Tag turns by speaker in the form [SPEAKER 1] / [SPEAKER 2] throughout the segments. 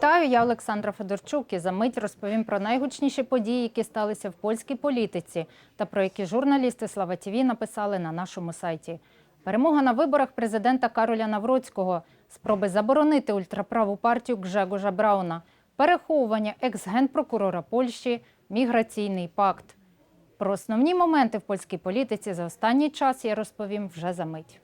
[SPEAKER 1] Вітаю, я Олександра Федорчук і за мить розповім про найгучніші події, які сталися в польській політиці, та про які журналісти Слава ТІВІ написали на нашому сайті. Перемога на виборах президента Кароля Навроцького, спроби заборонити ультраправу партію Гжегожа Брауна, переховування екс-генпрокурора Польщі, міграційний пакт. Про основні моменти в польській політиці за останній час я розповім вже за мить.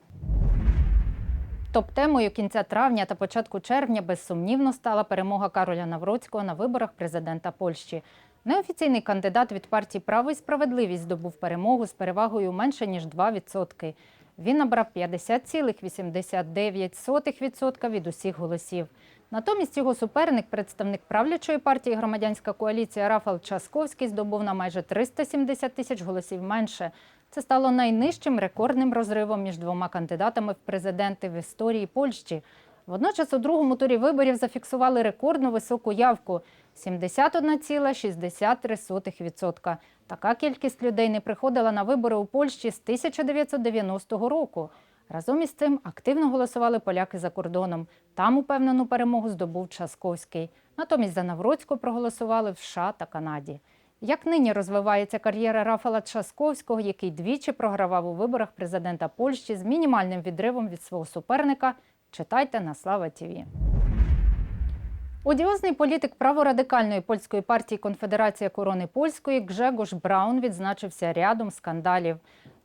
[SPEAKER 1] Топ-темою кінця травня та початку червня безсумнівно стала перемога Кароля Навроцького на виборах президента Польщі. Неофіційний кандидат від партії Право і справедливість здобув перемогу з перевагою менше ніж 2%. Він набрав 50,89% від усіх голосів. Натомість його суперник, представник правлячої партії Громадянська коаліція Рафал Часковський, здобув на майже 370 тисяч голосів менше. Це стало найнижчим рекордним розривом між двома кандидатами в президенти в історії Польщі. Водночас у другому турі виборів зафіксували рекордну високу явку 71,63%. Така кількість людей не приходила на вибори у Польщі з 1990 року. Разом із цим активно голосували поляки за кордоном. Там упевнену перемогу здобув Часковський. Натомість за Навроцьку проголосували в США та Канаді. Як нині розвивається кар'єра Рафала Часковського, який двічі програвав у виборах президента Польщі з мінімальним відривом від свого суперника, читайте на Слава ТІВІ. Одіозний політик праворадикальної польської партії Конфедерація корони польської Гжегош Браун відзначився рядом скандалів.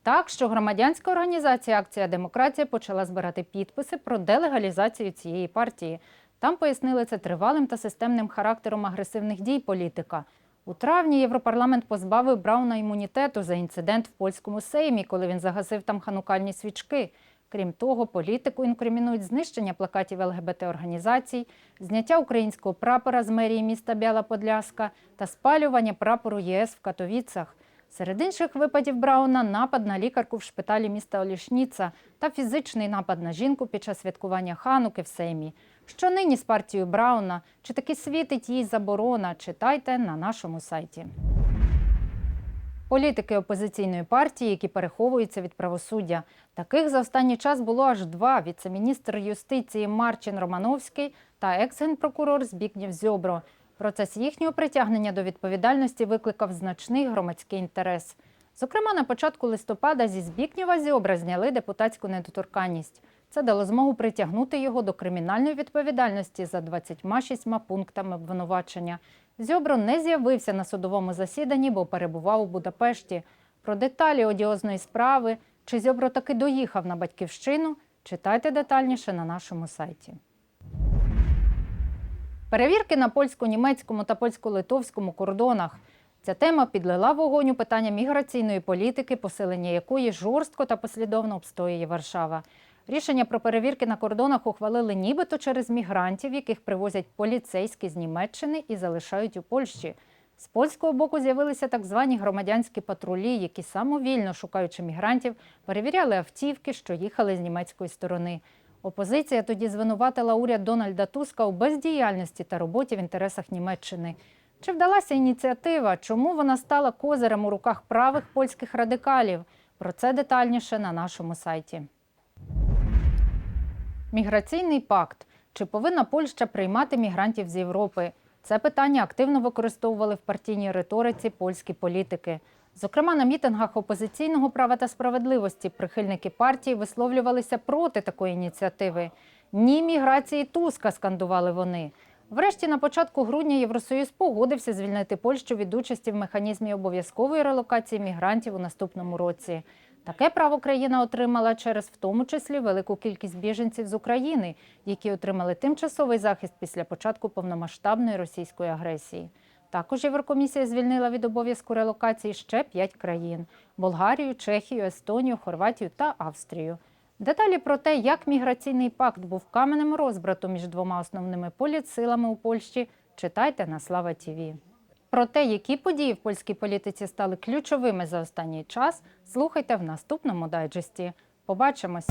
[SPEAKER 1] Так, що громадянська організація Акція Демократія почала збирати підписи про делегалізацію цієї партії. Там пояснили це тривалим та системним характером агресивних дій політика. У травні Європарламент позбавив Брауна імунітету за інцидент в польському сеймі, коли він загасив там ханукальні свічки. Крім того, політику інкримінують знищення плакатів ЛГБТ-організацій, зняття українського прапора з мерії міста Бяла Подляска та спалювання прапору ЄС в Катовіцах. Серед інших випадів Брауна напад на лікарку в шпиталі міста Олішніца та фізичний напад на жінку під час святкування Хануки в Сеймі. Що нині з партією Брауна? Чи таки світить їй заборона? Читайте на нашому сайті. Політики опозиційної партії, які переховуються від правосуддя. Таких за останній час було аж два: віце-міністр юстиції Марчин Романовський та екс-генпрокурор Збігнєв Зьобро. Процес їхнього притягнення до відповідальності викликав значний громадський інтерес. Зокрема, на початку листопада зі Збікнєва Зьобра зняли депутатську недоторканність. Це дало змогу притягнути його до кримінальної відповідальності за 26 пунктами обвинувачення. Зьобро не з'явився на судовому засіданні, бо перебував у Будапешті. Про деталі одіозної справи, чи Зьобро таки доїхав на батьківщину, читайте детальніше на нашому сайті. Перевірки на польсько-німецькому та польсько-литовському кордонах. Ця тема підлила вогонь у питання міграційної політики, посилення якої жорстко та послідовно обстоює Варшава. Рішення про перевірки на кордонах ухвалили нібито через мігрантів, яких привозять поліцейські з Німеччини і залишають у Польщі. З польського боку з'явилися так звані громадянські патрулі, які самовільно шукаючи мігрантів, перевіряли автівки, що їхали з німецької сторони. Опозиція тоді звинуватила уряд Дональда Туска у бездіяльності та роботі в інтересах Німеччини. Чи вдалася ініціатива? Чому вона стала козирем у руках правих польських радикалів? Про це детальніше на нашому сайті. Міграційний пакт. Чи повинна Польща приймати мігрантів з Європи? Це питання активно використовували в партійній риториці польські політики. Зокрема, на мітингах опозиційного права та справедливості прихильники партії висловлювалися проти такої ініціативи. Ні міграції Туска скандували вони. Врешті, на початку грудня Євросоюз погодився звільнити Польщу від участі в механізмі обов'язкової релокації мігрантів у наступному році. Таке право країна отримала через в тому числі велику кількість біженців з України, які отримали тимчасовий захист після початку повномасштабної російської агресії. Також Єврокомісія звільнила від обов'язку релокації ще п'ять країн: Болгарію, Чехію, Естонію, Хорватію та Австрію. Деталі про те, як міграційний пакт був каменем розбрату між двома основними політсилами у Польщі, читайте на Слава ТІВІ. Про те, які події в польській політиці стали ключовими за останній час, слухайте в наступному дайджесті. Побачимось!